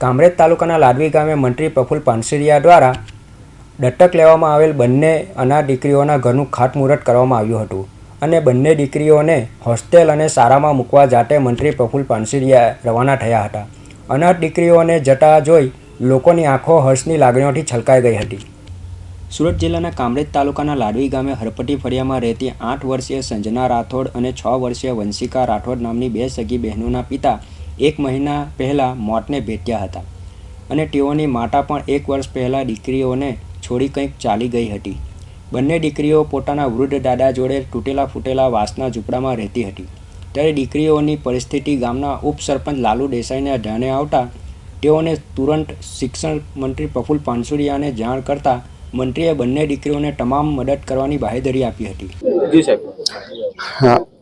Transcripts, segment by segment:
કામરેજ તાલુકાના લાડવી ગામે મંત્રી પ્રફુલ પાનસેરિયા દ્વારા દત્તક લેવામાં આવેલ બંને અનાથ દીકરીઓના ઘરનું ખાતમુહૂર્ત કરવામાં આવ્યું હતું અને બંને દીકરીઓને હોસ્ટેલ અને શાળામાં મૂકવા જાતે મંત્રી પ્રફુલ પાનસેરિયા રવાના થયા હતા. અનાથ દીકરીઓને જતા જોઈ લોકોની આંખો હર્ષની લાગણીઓથી છલકાઈ ગઈ હતી. સુરત જિલ્લાના કામરેજ તાલુકાના લાડવી ગામે હરપટી ફળિયામાં રહેતી આઠ વર્ષીય સંજના રાઠોડ અને છ વર્ષીય વંશિકા રાઠોડ નામની બે સગી બહેનોના પિતા એક મહિના પહેલાં મોતને ભેટ્યા હતા. અને તેઓની માતા પણ એક વર્ષ પહેલાં દીકરીઓને છોડી કંઈક ચાલી ગઈ હતી. બંને દીકરીઓ પોતાના વૃદ્ધ દાદા જોડે તૂટેલા ફૂટેલા વાંસના ઝૂંપડામાં રહેતી હતી. ત્યારે દીકરીઓની પરિસ્થિતિ ગામના ઉપસરપંચ લાલુ દેસાઈને ધ્યાને આવતા તેઓને તુરંત શિક્ષણ મંત્રી પ્રફુલ્લ પાનસુરિયાને જાણ કરતા મંત્રીએ બંને દીકરીઓને તમામ મદદ કરવાની બાહેધરી આપી હતી. જી સાહેબ.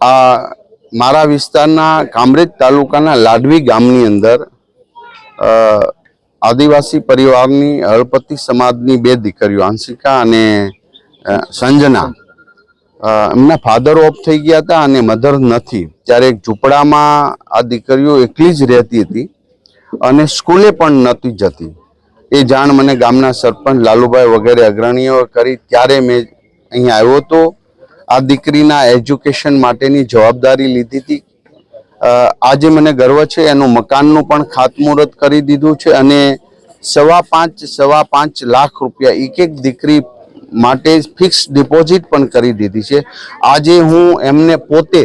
આ મારા વિસ્તારના કામરેજ તાલુકાના લાડવી ગામની અંદર આદિવાસી પરિવારની હળપતિ સમાજની બે દીકરીઓ, આંશિકા અને સંજના એમના ફાધર ઓફ થઈ ગયા હતા અને મધર નથી. ત્યારે એક ઝૂંપડામાં આ દીકરીઓ એકલી જ રહેતી હતી અને સ્કૂલે પણ નહોતી જતી. એ જાણ મને ગામના સરપંચ લાલુભાઈ વગેરે અગ્રણીઓ કરી. ત્યારે મેં અહીંયા આવ્યો હતો. આ દીકરીના એજ્યુકેશન માટેની જવાબદારી લીધી હતી. આજે મને ગર્વ છે, એનું મકાનનું પણ ખાતમુહૂર્ત કરી દીધું છે અને સવા પાંચ સવા પાંચ લાખ રૂપિયા, એક એક દીકરી માટે ફિક્સ ડિપોઝિટ પણ કરી દીધી છે. આજે હું એમને પોતે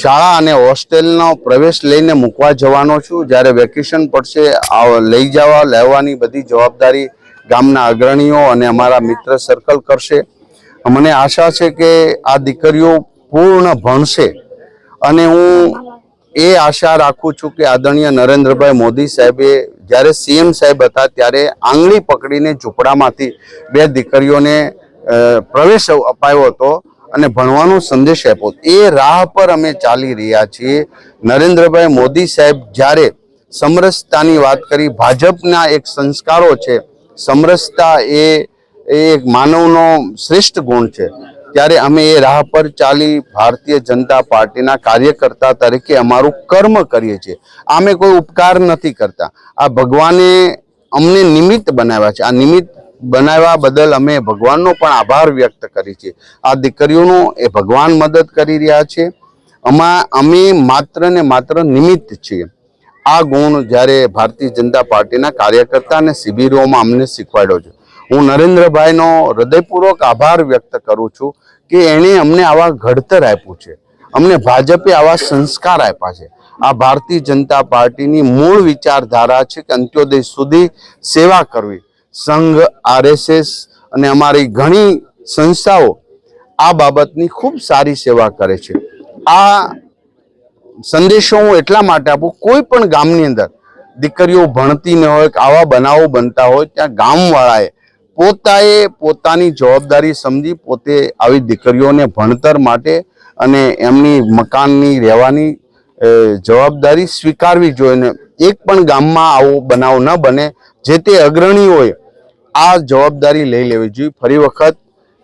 શાળા અને હોસ્ટેલનો પ્રવેશ લઈને મૂકવા જવાનો છું. જ્યારે વેકેશન પડશે લઈ જવા, લેવાની બધી જવાબદારી ગામના અગ્રણીઓ અને અમારા મિત્ર સર્કલ કરશે. મને આશા છે કે આ દીકરીઓ પૂર્ણ ભણશે અને હું એ આશા રાખું છું કે આદરણીય નરેન્દ્રભાઈ મોદી સાહેબે જ્યારે સીએમ સાહેબ હતા ત્યારે આંગળી પકડીને ઝૂંપડામાંથી બે દીકરીઓને પ્રવેશ અપાયો હતો અને ભણવાનો સંદેશ આપ્યો. એ રાહ પર અમે ચાલી રહ્યા છીએ. નરેન્દ્રભાઈ મોદી સાહેબ જ્યારે સમરસતાની વાત કરી, ભાજપના એક સંસ્કારો છે, સમરસતા એ એ એક માનવનો શ્રેષ્ઠ ગુણ છે. ત્યારે અમે એ રાહ પર ચાલી ભારતીય જનતા પાર્ટીના કાર્યકર્તા તરીકે અમારું કર્મ કરીએ છીએ. અમે કોઈ ઉપકાર નથી કરતા. આ ભગવાને અમને નિમિત્ત બનાવ્યા છે. આ નિમિત્ત બનાવ્યા બદલ અમે ભગવાનનો પણ આભાર વ્યક્ત કરી છે આ દીકરીઓનો એ ભગવાન મદદ કરી રહ્યા છે. અમા, અમે માત્ર ને માત્ર નિમિત્ત છીએ. આ ગુણ જ્યારે ભારતીય જનતા પાર્ટીના કાર્યકર્તા અને શિબિરોમાં અમને શીખવાડ્યો છે. હું નરેન્દ્રભાઈનો હૃદયપૂર્વક આભાર વ્યક્ત કરું છું કે એણે અમને આવા ઘડતર આપ્યું છે. અમને ભાજપે આવા સંસ્કાર આપ્યા છે. આ ભારતીય જનતા પાર્ટીની મૂળ વિચારધારા છે કે અંત્યોદય સુધી સેવા કરવી. સંઘ, આરએસએસ અને અમારી ઘણી સંસ્થાઓ આ બાબતની ખૂબ સારી સેવા કરે છે. આ સંદેશો હું એટલા માટે આપું, કોઈ પણ ગામની અંદર દીકરીઓ ભણતી ન હોય આવા બનાવો બનતા હોય, ત્યાં ગામવાળાએ પોતાએ પોતાની જવાબદારી સમજી પોતે આવી દીકરીઓને ભણતર માટે અને એમની મકાનની રહેવાની જવાબદારી સ્વીકારવી જોઈએ એક પણ ગામમાં આવો બનાવ ન બને. જે તે અગ્રણીઓએ આ જવાબદારી લઈ લેવી જોઈએ. ફરી વખત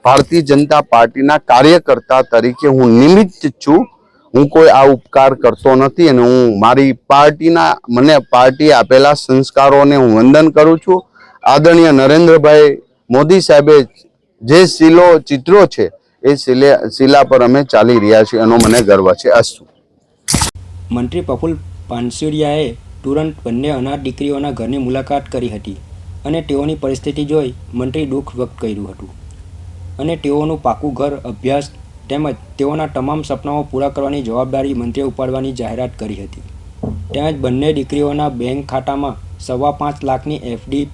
ભારતીય જનતા પાર્ટીના કાર્યકર્તા તરીકે હું નિમિત્ત છું. હું કોઈ આ ઉપકાર કરતો નથી અને હું મારી પાર્ટીના, મને પાર્ટીએ આપેલા સંસ્કારોને હું વંદન કરું છું. આદરણીય નરેન્દ્રભાઈ મોદી સાહેબે જે શિલો, ચિત્રો છે, એ શિલે, શિલા પર અમે ચાલી રહ્યા છીએ એનો મને ગર્વ છે અસ્તુ મંત્રી પ્રફુલ્લ પાનસુરિયાએ તુરંત બંને અનાથ દીકરીઓના ઘરની મુલાકાત કરી હતી અને તેઓની પરિસ્થિતિ જોઈ મંત્રી દુઃખ વ્યક્ત કર્યું હતું. અને તેઓનું પાકું ઘર, અભ્યાસ તેમજ તેઓના તમામ સપનાઓ પૂરા કરવાની જવાબદારી મંત્રીએ ઉપાડવાની જાહેરાત કરી હતી. તેમજ બંને દીકરીઓના બેંક ખાતામાં સવા પાંચ લાખની એફડી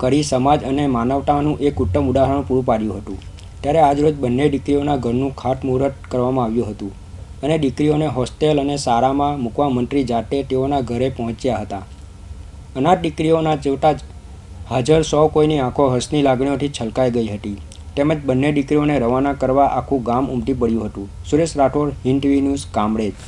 કરી સમાજ અને માનવતાનું એક ઉત્તમ ઉદાહરણ પૂરું પાડ્યું હતું. ત્યારે આજરોજ બંને દીકરીઓના ઘરનું ખાતમુહૂર્ત કરવામાં આવ્યું હતું અને દીકરીઓને હોસ્ટેલ અને શાળામાં મૂકવા મંત્રી જાતે તેઓના ઘરે પહોંચ્યા હતા. અનાથ દીકરીઓના જોતા જ હાજર સૌ કોઈની આંખો હસની લાગણીઓથી છલકાઈ ગઈ હતી. તેમજ બંને દીકરીઓને રવાના કરવા આખું ગામ ઉમટી પડ્યું હતું. Suresh Rathod, Hind TV news, Kamrej.